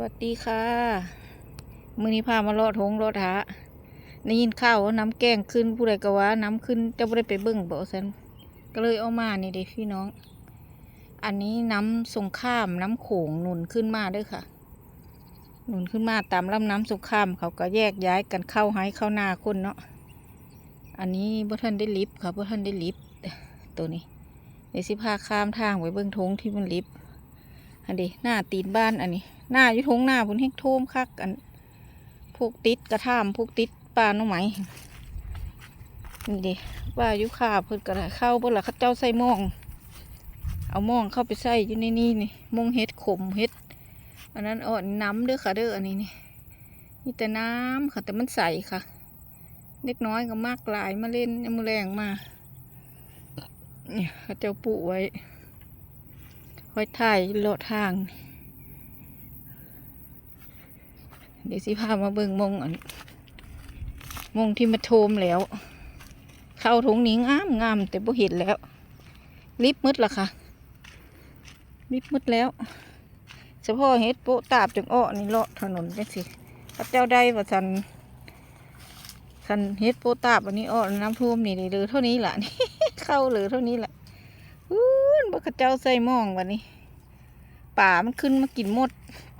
วัสดีค่ะ มือนี้พามาลาะทงลาะทะได้ยินข่าว่าน้ำแกงขึ้นผู้ใดก็ว่าน้ำขึ้นจะไม่ได้ไปเบิ่งบ่สันก็เลยเอามานี่เด็พี่น้อง อันนี้น้ำสงครามน้ำโขงหนุนขึ้นมาด้วยค่ะ หนุนขึ้นมาตามลำน้ำสงครามเขาก็แยกย้ายกันเข้าให้เข้าหน้าคนเนาะอันนี้บ่ท่านได้ลิฟต์ค่ะบ่ท่านได้ลิฟต์ตัวนี้เดี๋ยวสิพาข้ามทางไปเบิ่งทงที่มันลิฟต์อันนี้หน้าตีนบ้านอันนี้ หน้าอยู่ทงหน้าพุ่นเฮกโทมคักอันพวกติดกระท่ามพวกติดปลาหน่อไม้นี่ดิว่าอยู่าเพิ่นกระเข้าเพิ่นละเขาเจ้าใส่มอง เอามองเข้าไปใส่อยู่ในนี่นี่มองเฮ็ดขมเฮ็ดอันนั้นอ่อนน้ำเด้อค่ะเด้ออันนี้นี่มีแต่น้ำค่ะแต่มันใสค่ะ เล็กน้อยก็มากหลายมาเล่นมือแรงมาเนี่ยเขาเจ้าปูไว้ไว้ถ่ายเลาะทาง เดี๋ยวสิพามาเบิ่งมงอันมงที่มาโทมแล้ว เข้าถุงนี้งามงามแต่บ่เห็นแล้ว ลิฟมืดละค่ะ ลิฟมืดแล้วเฉพาะเฮ็ดโปะตาบจังอ้อนี่เลาะถนนจังสิพระเจ้าได้ว่าสันสันเฮ็ดโปะตาบอันนี้อ้อน้ำท่วมนี่เหลือเท่านี้ล่ะนี่เข้าเหลือเท่านี้ล่ะอู้นบ่เขาเจ้าใส่หมองวันนี้ป่ามันขึ้นมากินหมด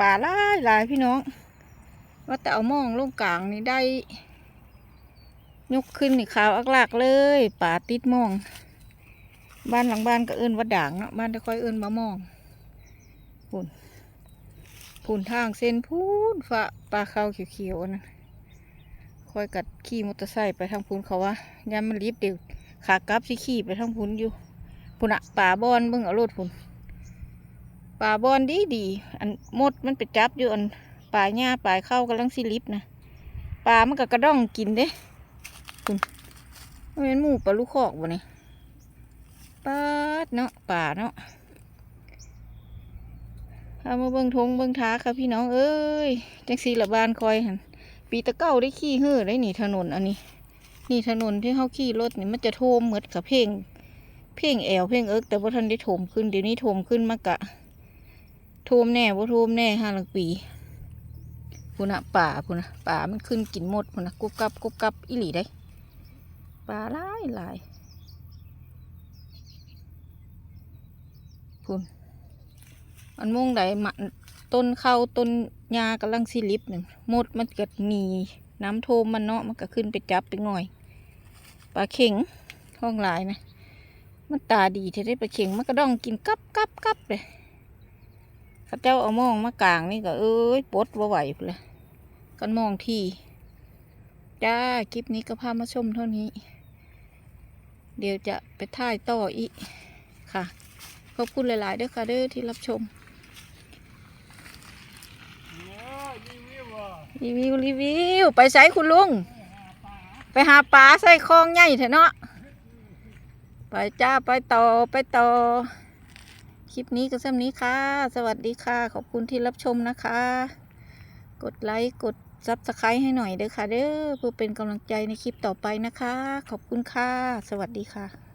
ป่าลายลายพี่น้อง ว่าแต่เอามองลงกลางนี่ได้ ยกขึ้นนี่ขาวอักลากเลยป่าติดมอง บ้านหลังบ้านก็เอิ้นว่าด่างเนาะบ้านตะค่อยเอิ้นมะม่องพูนพูนทางเส้นพูนฟ้าปลาเขาเขียวๆนนั้นค่อยกัดขี่มอเตอร์ไซค์ไปทางพูนเขาว่ายามมันรีบเดี๋ยวขากลับสิขี่ไปทางพูนอยู่พุ่นอะป่าบอนเบิ่งเอารถพุ่นป่าบอนดีดีอันมดมันไปจับอยู่อัน ป่าหญ้าป่าเข้ากำลังสิลิบนะป่ามันก็กระด้องกินเด้พุ่นมันเป็นหมูปลาลูกคอกบ่นี่ปาดเนาะป่าเนาะเอามาเบิ่งทงเบิ่งท้าค่ะพี่น้องเอ้ยจังสีละบานคอยหันปีตะเก้าได้ขี่เฮือได้หนีถนนอันนี้ นี่ถนนที่เขาขี่รถนี่มันจะโทมเหมือนกับเพลงเพ่งแอวเพ่งเอิกแต่ว่าท่านได้โถมขึ้นเดี๋ยวนี้โถมขึ้นมากะโถมแน่ว่าโถมแน่ห้าหลังปี พุนะป่าพุนะป่ามันขึ้นกินหมดพุนะกุบกับกุบกับอีหลีได้ป่าหลายหลายพุนอันม่วงใดมันต้นเข้าต้นยากำลังสิลิบหนึ่งหมดมันเก็หนีน้ำโทมมันเนาะมันก็ขึ้นไปจับไปง่อยปลาเข็งห้องลายนะมันตาดีที่ได้ไปเข่งมันก็ต้องกินกับกับกับเลยข้าเจ้าเอามองมากลางนี่ก็เอ้ยปดว่าไหวพุ่นเลย กันมองที่จ้าคลิปนี้ก็พามาชมเท่านี้ เดี๋ยวจะไปถ่ายต่ออีกค่ะ ขอบคุณหลาย ๆ ด้วยค่ะเด้อที่รับชมรีวิวรีวิว ไปใส่คุณลุง ไปหาปลาใส่คลองใหญ่เถอะเนาะไปจ้าไปต่อไปต่อ คลิปนี้ก็เท่านี้ค่ะ สวัสดีค่ะ ขอบคุณที่รับชมนะคะ กดไลค์กด ซับสไครต์ให้หน่อยเด้อค่ะเด้อเพื่อเป็นกำลังใจในคลิปต่อไปนะคะ ขอบคุณค่ะ สวัสดีค่ะ